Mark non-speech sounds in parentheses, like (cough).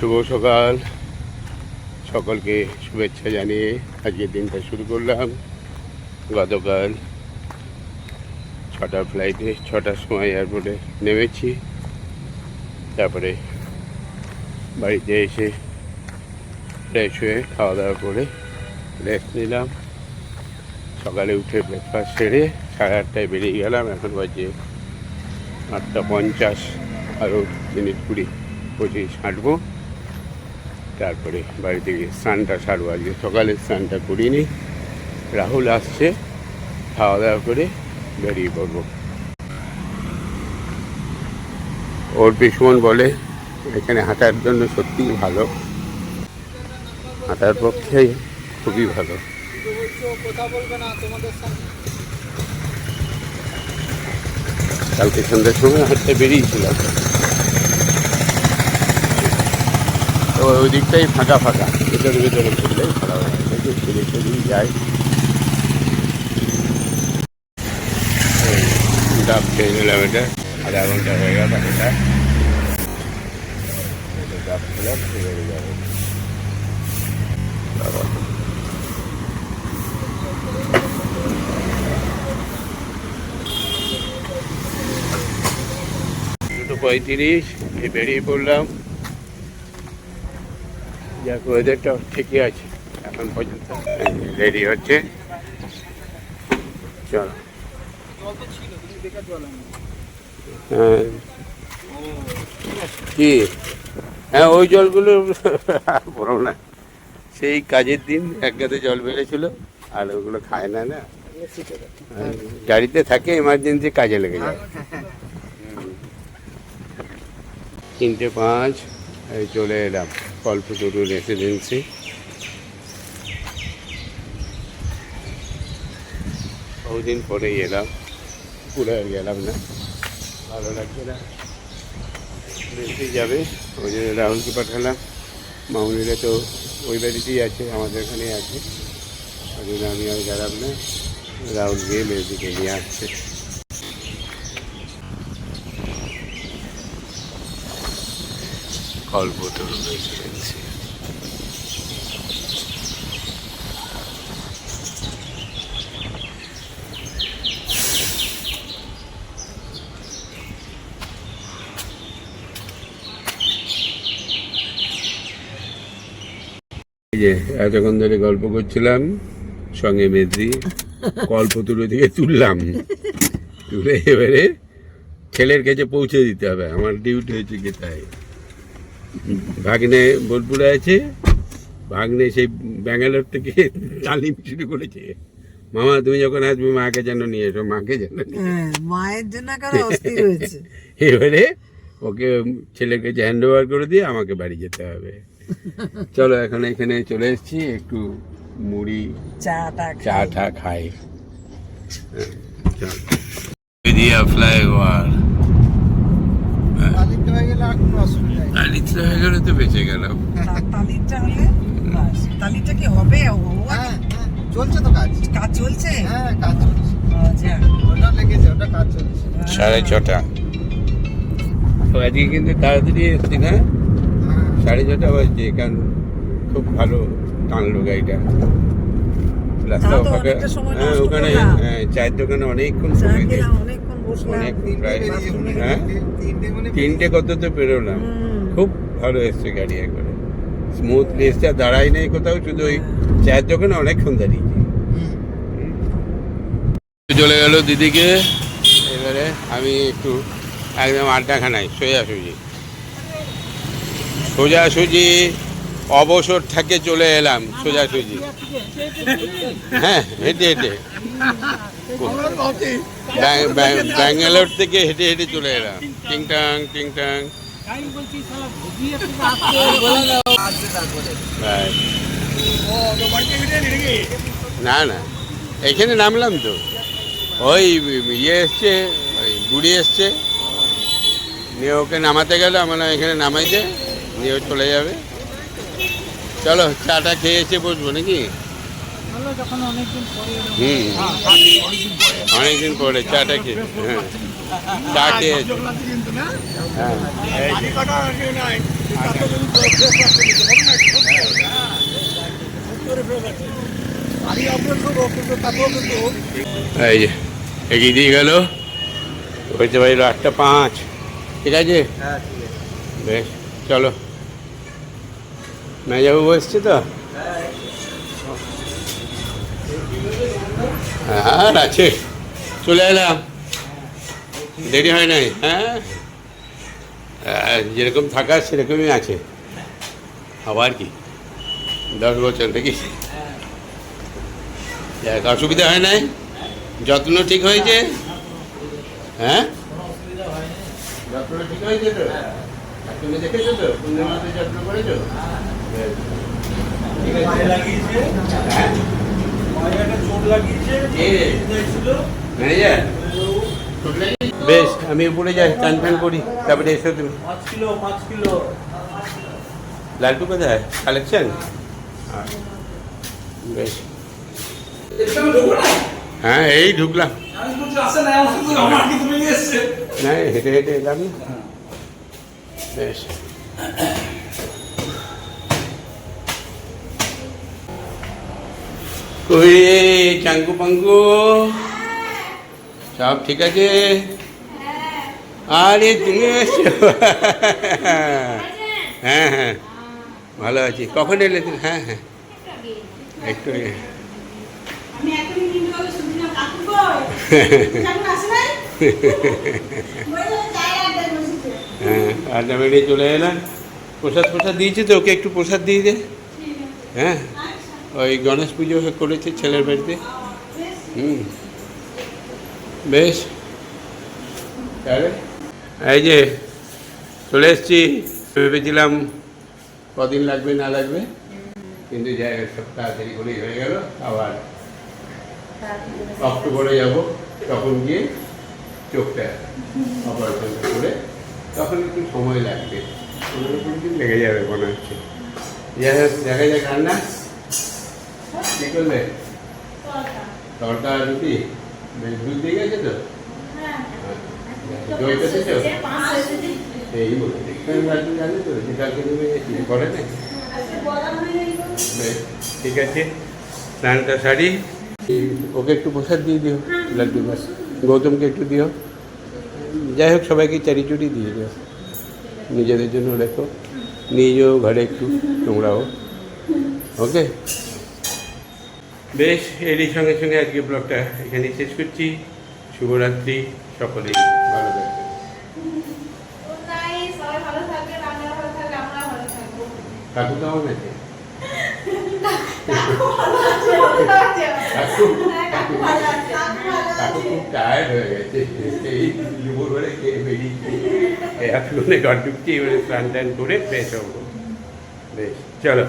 শুভ সকাল। সকলকে শুভেচ্ছা জানিয়ে আজকের দিনটা শুরু করলাম। গতকাল ছটা ফ্লাইটে ছটার সময় এয়ারপোর্টে নেমেছি। তারপরে বাড়িতে এসে ফ্রেশ হয়ে খাওয়া দাওয়া করে রেস্ট নিলাম। সকালে উঠে ব্রেকফাস্ট সেরে সাড়ে আটটায় বেরিয়ে গেলাম। এখন বাজে আটটা পঞ্চাশ। আরও মিনিট কুড়ি, পঁচিশ, হাঁটবো। তারপরে বাড়িতে গিয়ে স্নানটা সারবো আজকে। সকালে স্নানটা করিনি রাহুল আসছে, খাওয়া দাওয়া করে বেরিয়ে পড়ব। ওর পিসমন বলে, এখানে হাঁটার জন্য সত্যিই ভালো। হাঁটার পক্ষে খুবই ভালো। কালকে সন্ধ্যার সময় হাঁটতে বেরিয়েছিলাম তো ওই দিকটাই ফাঁকা ফাঁকা। ভিতরে ভিতরে ঘুরলেই ভালো হয়। দেখি ফিরে ফিরেই যায় ডাব খেয়ে নিলাম এটা। আধা ঘণ্টা হয়ে ডাব খেলাম দুটো পঁয়ত্রিশ বেরিয়ে পড়লাম। যাক ওয়েদারটা ঠিকই আছে, এখন পর্যন্ত। রেডি হচ্ছে। চলো। হ্যাঁ। কি? হ্যাঁ ওই জলগুলো (laughs) বলো না। সেই কাজের দিন এক গাতে জল বেড়েছিল, আর ওগুলো খায় না না। গাড়িতে থাকে এমার্জেন্সি কাজে লেগে যায়। তিনটে পাঁচ। এই চলে এলাম। কল্পতরু রেসিডেন্সি বহুদিন পরেই এলাম। পুরো গেলাম না। ভালো লাগছে না। বেশি যাবে। ওই জন্য রাহুলকে পাঠালাম। মামুনিরা তো ওই বাড়িতেই আছে, আমাদের এখানেই আছে। ওই জন্য আমি আর গেলাম না। রাহুল গিয়ে মেয়েদিকে নিয়ে আসছে। যে, এতক্ষণ ধরে গল্প করছিলাম, সঙ্গে মেদি গল্প তুলে দিয়ে তুললাম। তুলে এবারে ছেলের কাছে পৌঁছে দিতে হবে, আমার ডিউটি হচ্ছে কি তাই। ভাগ্নে বোলপুরে আছে ভাগ্নে সেই ব্যাঙ্গালোর থেকে তালিম শুরু করেছে। মামা তুমি যখন আসবে মাকে যেন নিয়ে এসো মাকে যেন হ্যাঁ মায়ের জন্য (laughs) এবারে ওকে ছেলেকে যে হ্যান্ড ওভার করে দিয়ে আমাকে বাড়ি যেতে হবে। চলো এখন এখানে চলে এসেছি একটু মুড়ি চাটা চা টা খাই। হ্যাঁ, চল। ফ্লাইওভার তালিমটা হয়ে গেলে হয়ে তো বেঁচে গেলাম। তালিটা হলে কি হবে? ও হ্যাঁ হ্যাঁ চলছে তো কাজ। কাজ চলছে? হ্যাঁ কাজ চলছে। আচ্ছা ওটা লেগেছে ওটা কাজ চলছে। সাড়ে ছটা। তো আজকে কিন্তু তাড়াতাড়ি এসছি না? হ্যাঁ। সাড়ে ছটা বাজছে কারণ খুব ভালো টানলো গাড়িটা। রাস্তা ফাঁকা হ্যাঁ ওখানে হ্যাঁ, চায়ের দোকানে অনেকক্ষণ সময়। অনেকক্ষণ প্রায় হ্যাঁ? তিনটে মানে কত তো পেরোলাম। খুব ভালো এসছে গাড়ি একবারে। স্মুথলি এসছে আর দাঁড়াই নেই কোথাও শুধু ওই চায়ের দোকানে অনেকক্ষণ দাঁড়িয়েছি। হুম। চলে গেল দিদিকে। এবারে আমি একটু একদম আড্ডাখানায় সোজাসুজি। সোজাসুজি অবসর থেকে চলে এলাম সোজাসুজি। হ্যাঁ হেঁটে হেঁটে। ব্যাং- ব্যাং- ব্যাঙ্গালোর থেকে হেঁটে হেঁটে চলে এলাম। টিংটাং টিংটাং. (laughs) না না। এখানে নামলাম তো। ওই ইয়ে এসছে ওই বুড়ি এসছে। নিয়ে ওকে নামাতে গেলে আমার এখানে নামাইতে নিয়ে ও চলে যাবে। চলো চাটা খেয়ে এসে বসবো নাকি? হুম। অনেকদিন পরে। চাটা খেয়ে হ্যাঁ। চা খেয়ে হ্যাঁ। এই যে। এগিয়ে দিয়ে গেল। হয়েছে বাজলো আটটা পাঁচ। ঠিক আছে? হ্যাঁ ঠিক আছে। বেশ চলো। মেজাবু এসছে তো? আর আছে। চলে এলাম। দেরি হয় নাই হ্যাঁ? যেরকম থাকা সেরকমই আছে। আবার কি? দশ বছর দেখি যাক অসুবিধা হয় নাই? যত্ন ঠিক হয়েছে? হ্যাঁ? ঠিক হয়েছে তো? তুমি দেখেছ তো? পূর্ণিমাতে যত্ন করেছ? ঠিক আছে হ্যাঁ কে রে? ম্যানেজার বেশ আমি উপরে যাই টান টান করি তারপরে এসো তুমি। লালটু কোথায়? কালেকশন? বেশ। হ্যাঁ এই ঢুকলাম। না হেঁটে হেঁটে এলাম। না বেশ। ওই চাঙ্কু পাঙ্কু সব ঠিক আছে? আরে তুমি এসছো। হ্যাঁ হ্যাঁ ভালো আছি। কখন এলে তুমি? হ্যাঁ হ্যাঁ। একটু হ্যাঁ আড্ডা বেরিয়ে চলে এলাম। প্রসাদ প্রসাদ দিয়েছি তো? ওকে একটু প্রসাদ দিয়ে দে। হ্যাঁ। ওই গণেশ পুজো করেছে ছেলের বাড়িতে। হুম। বেশ। তাহলে? এই যে চলে এসছি, ভেবেছিলাম কদিন লাগবে, না লাগবে? কিন্তু যাই হোক, সব তাড়াতাড়ি করেই হয়ে গেল। আবার অক্টোবরে যাব, তখন গিয়ে চোখটা অপারেশনটা করে তখন একটু সময় লাগবে। পনেরো কুড়ি দিন লেগে যাবে মনে হচ্ছে। যাই হোক, দেখা যাক রান্না কী করলে? তরকা রুটি? বেশ দুধ দিয়ে গেছে তো? দইটা এই বলে দেখতে তো যে কালকে দেবে করে ঠিক আছে। স্নানটা শাড়ি ওকে একটু প্রসাদ দিয়ে দিও লাড্ডু বাস। গৌতমকে একটু দিও। যাই হোক সবাইকে চারি চুরি দিয়ে দিও। নিজেদের জন্য রেখো। নিজেও ঘরে একটু তোমরাও। ওকে? বেশ এরই সঙ্গে সঙ্গে আজকে ব্লগটা এখানে শেষ করছি। শুভরাত্রি সকলেই ভালো থাকবেন। কাকু কেমন আছে? খুব টায়ার্ড হয়ে গেছে এই খেয়ে ঘর ঢুকছি এবারে স্নান টান করে ফ্রেশ হব। বেশ চলো।